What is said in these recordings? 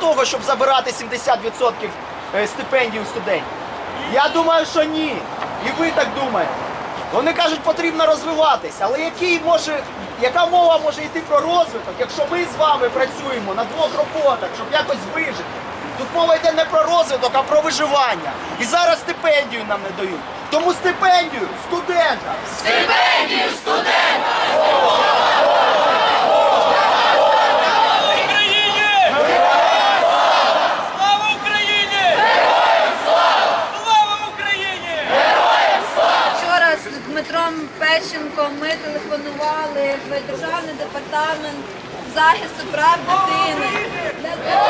того, щоб забирати 70% е, стипендій у студентів? Я думаю, що ні. І ви так думаєте. Вони кажуть, потрібно розвиватися, але який може, яка мова може йти про розвиток, якщо ми з вами працюємо на двох роботах, щоб якось вижити? Тут мова йде не про розвиток, а про виживання. І зараз стипендію нам не дають. Тому стипендію студента. Україні! Слава Україні! Слава Україні! Вчора з Дмитром Пещенком ми телефонували в Державний департамент захисту прав дитини. Для того,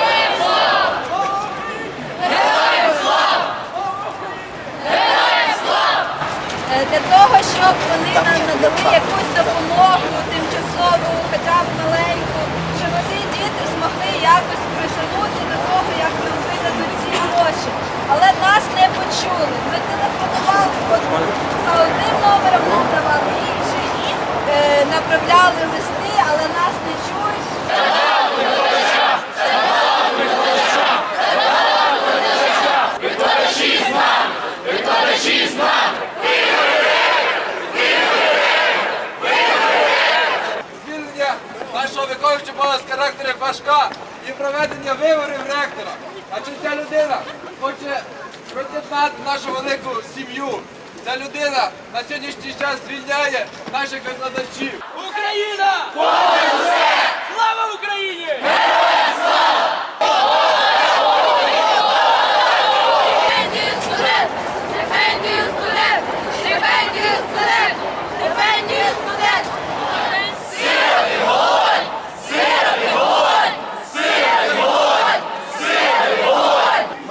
Е, Для того, щоб вони нам надали якусь допомогу тимчасову, хоча б маленьку, щоб ці діти змогли якось проживути до того, як нам видадуть ці гроші. Але нас не почули. Ми телефонували за одним номером нам давали інший і е, направляли листи, але нас не чують. звільнення нашого виконуючого обов'язки ректора Пашка і проведення виборів ректора. Адже ця людина хоче роз'єднати нашу велику сім'ю. Ця людина на сьогоднішній час звільняє наших викладачів. Україна! Слава Україні! Стипендію студент! Стипендію студент! Стипендію студент! Стипендію студент!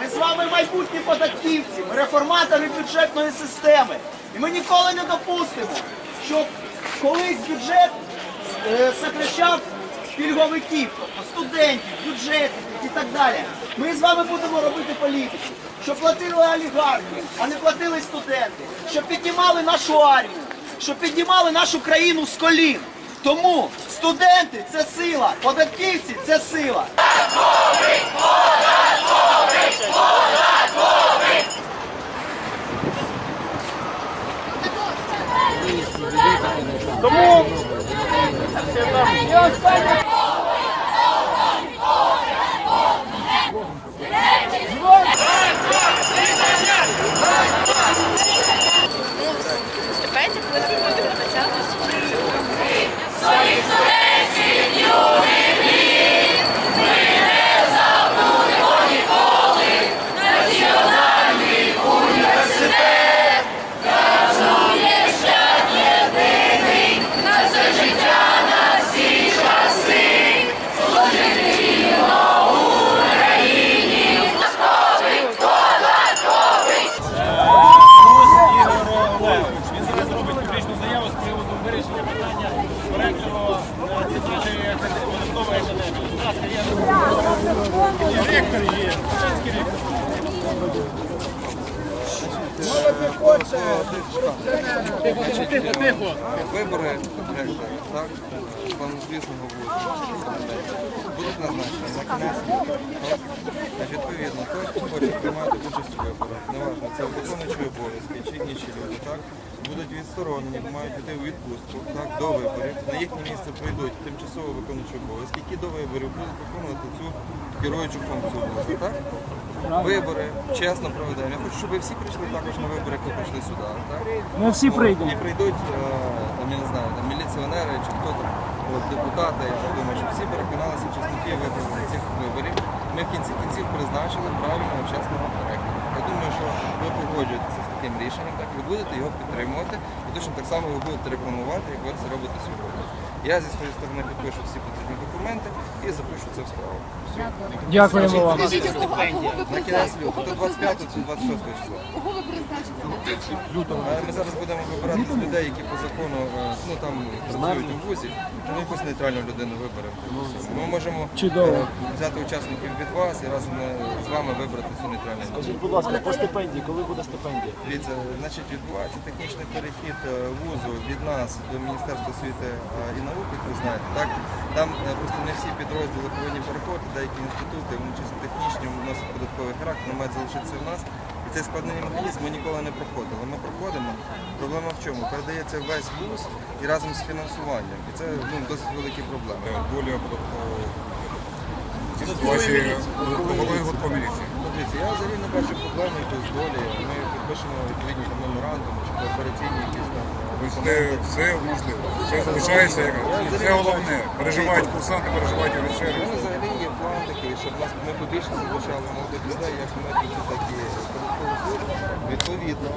Ми з вами майбутні податківці, ми реформатори бюджетної системи. І ми ніколи не допустимо, щоб колись бюджет е, сокращав пільговиків, студентів, бюджетників і так далі. Ми з вами будемо робити політику, щоб платили олігархи, а не платили студенти, щоб піднімали нашу армію, щоб піднімали нашу країну з колін. Тому студенти це сила, податківці це сила. Тому Стипендія Він зараз робить публічну заяву з приводу вирішення питання ректору Центральної податкової академії. Будь ласка, я ректор є, ректор. Вибори так? Славнозвісного вузу. Будуть назначені на кінець Відповідно, той, хто хоче приймати участь у виборах, неважно, це виконуючі обов'язки чи інші люди, так? Будуть відсторонені, мають йти у відпустку так, до виборів. На їхнє місце прийдуть тимчасово виконуючі обов'язки, які до виборів будуть виконувати цю керуючу функцію вузу. Так? Вибори чесно проведемо. Я хочу, щоб ви всі прийшли також на вибори, які прийшли сюди. Так? Ми всі прийдемо. І прийдуть, е, там, я не знаю, там, міліціонери чи хто там, от, депутати. Я думаю, що всі переконалися в чесноті виборів цих виборів. Ми в кінці кінців призначили правильного чесного ректора. Я думаю, що ви погоджуєтеся таким рішенням, так ви будете його підтримувати. І точно так само ви будете рекламувати, як ви це робите сьогодні. Я зі своєї сторони підпишу всі потрібні документи і запишу це в справу. Все. Дякуємо вам. На кінець лютого, то 25 чи 26 числа. Е, Ми зараз будемо вибирати з людей, які по закону е, ну, там, працюють у вузі. Ну, якусь нейтральну людину виберемо. Ми можемо Чудово. е, взяти учасників від вас і разом е, з вами вибрати цю нейтральну людину. Скажіть, будь ласка, по стипендії, коли буде стипендія? Дивіться, значить, відбувається технічний перехід е, вузу від нас до Міністерства освіти е, і науки, як ви знаєте. Так? Там е, просто не всі підрозділи повинні переходити, деякі інститути, вони чисто військовий характер, вони мають залишитися в нас. І цей складний механізм ми ніколи не проходили. Ми проходимо. Проблема в чому? Передається весь вуз і разом з фінансуванням. І це ну, досить великі проблеми. доля податкового ситуації податкової по міліції. Ну, Дивіться, я взагалі не бачу проблеми тут з долі. Ми підпишемо відповідні там меморандуми чи коопераційні якісь там. Це все можливо. Все залишається. як- Це головне. Переживають курсанти, переживають офіцери. У мене взагалі є план такий, щоб нас ми побільше залучали молодих людей, як медиків, так і податкову службу. Відповідно,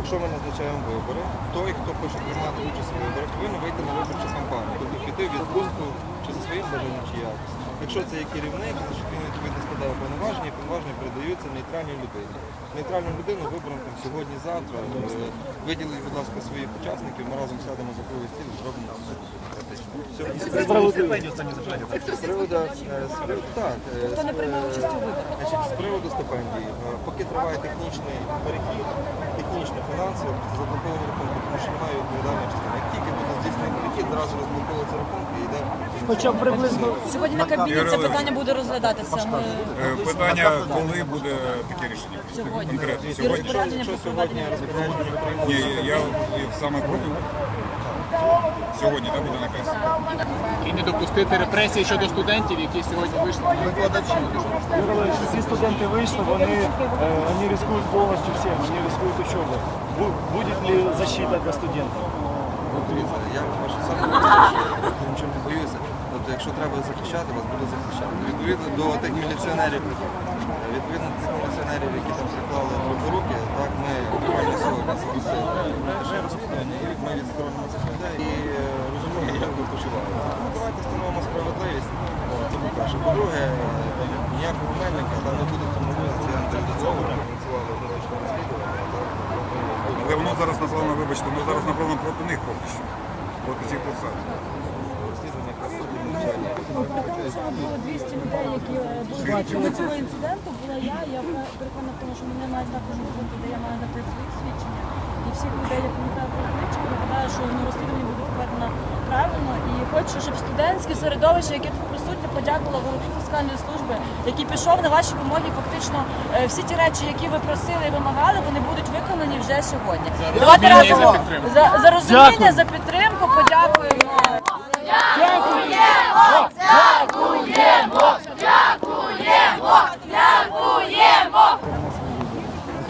якщо ми назначаємо вибори, той, хто хоче приймати участь у виборах, повинен вийти на виборчу кампанію, тобто піти в відпустку чи за своїм бажанням, чи як. Якщо це є керівник, значить він відповідно складає повноваження, і повноваження передаються нейтральній людині. Нейтральну людину виберемо там сьогодні-завтра. Е, Виділіть, будь ласка, своїх учасників, ми разом сядемо за круглий стіл і зробимо все. Все. З приводу, з так, Хто не приймав участь у виборах? З приводу стипендій, е, поки триває технічний перехід, технічно фінансово, заблоковані рахунки, тому що немає відповідальної частини. Як тільки буде здійснений перехід, зразу розблоковуються рахунки і йде. Хоча б приблизно Сьогодні на кабінеті це питання буде розглядатися. Ми Е, Питання, коли буде таке рішення? Сьогодні. Конкретно. І Сьогодні? розпорядження Якщо про сьогодні проведення розпорядження приймуть, Ні, я я саме проти. Сьогодні так буде наказ. і не допустити репресій щодо студентів, які сьогодні вийшли. Всі студенти вийшли, вони, е, вони рискують повністю всім, вони рискують учебу. Бу- Буде ли защита для студентів? Дивіться, я ваше саме нічого не боюся. Тобто, якщо треба захищати, вас буду захищати. Відповідно до тих міліціонерів, відповідно до тих міліціонерів, які там склали руки, так ми буквально сьогодні розслідування, і ми відсторонимо цих людей і е, розуміємо, як ви почуваєте. Ну, давайте встановимо справедливість. Це по-перше. По-друге, е, ніякого мельника там не буде тому це антидоцовано, працювали внутрішнє розслідування. так, Але воно зараз направлено, вибачте, воно зараз направлено проти них поки що. Проти цих посад. сьогодні. було 200 людей, які е, були свідками цього інциденту. Була я. Я переконана в тому, що мене мають також бути, де я маю дати свої свідчення. І всіх людей, які не про я виглядає, що розслідування буде проведено правильно. І хочу, щоб студентське середовище, яке тут присутнє, подякувало голові фіскальної служби, який пішов на ваші вимоги. Фактично е, всі ті речі, які ви просили і вимагали, вони будуть виконані вже сьогодні. Давайте разом за за, за розуміння, за підтримку, подякуємо.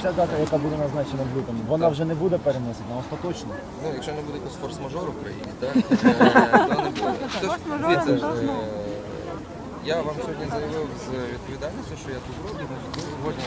Ця дата, яка буде назначена в лютому, вона вже не буде перенесена, остаточно. Ну, якщо не буде якогось форс-мажору в країні, так, е, то не буде. Тож, дивіться, е, я вам сьогодні заявив з відповідальністю, що я тут зроблю, значить, ну, сьогодні,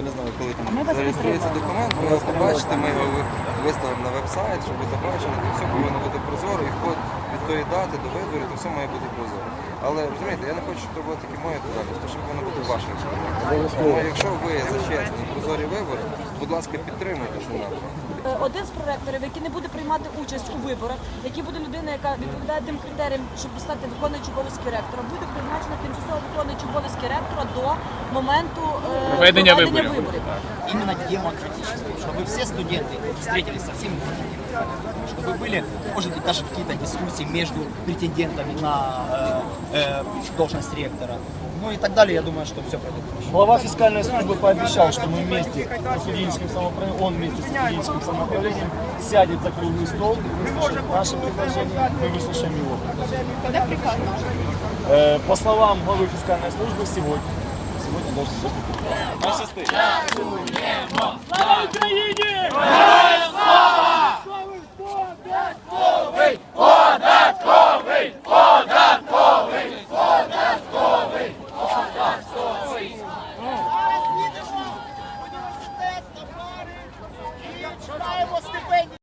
я не знаю, коли там зареєструється документ, ви його побачите, ми його ви- виставимо на веб-сайт, щоб ви побачили, то все повинно бути прозоро, і вплоть від тої дати до виборів, то все має бути прозоро. Але розумієте, я не хочу, щоб це була тільки моя відповідальність, то щоб вона буде ваша відповідальність. Тому якщо ви за чесні прозорі вибори, будь ласка, підтримуйте напрямок. Е, Один з проректорів, який не буде приймати участь у виборах, який буде людина, яка відповідає тим критеріям, щоб стати виконуючим обов'язки ректора, буде призначена тимчасово виконуючим обов'язки ректора до моменту е, Проведення виборів. именно демократически, чтобы все студенты встретились со всеми кандидатами, чтобы были, может быть, даже какие-то дискуссии между претендентами на э, э, должность ректора. Ну и так далее, я думаю, что все пройдет хорошо. Глава фискальной службы пообещал, что мы вместе со студенческим самоуправлением, он вместе со студенческим самоуправлением сядет за круглый стол, выслушает наши предложения, мы выслушаем его предложения. Э, По словам главы фискальной службы, сегодня. Сегодня должен быть. Слава Україні!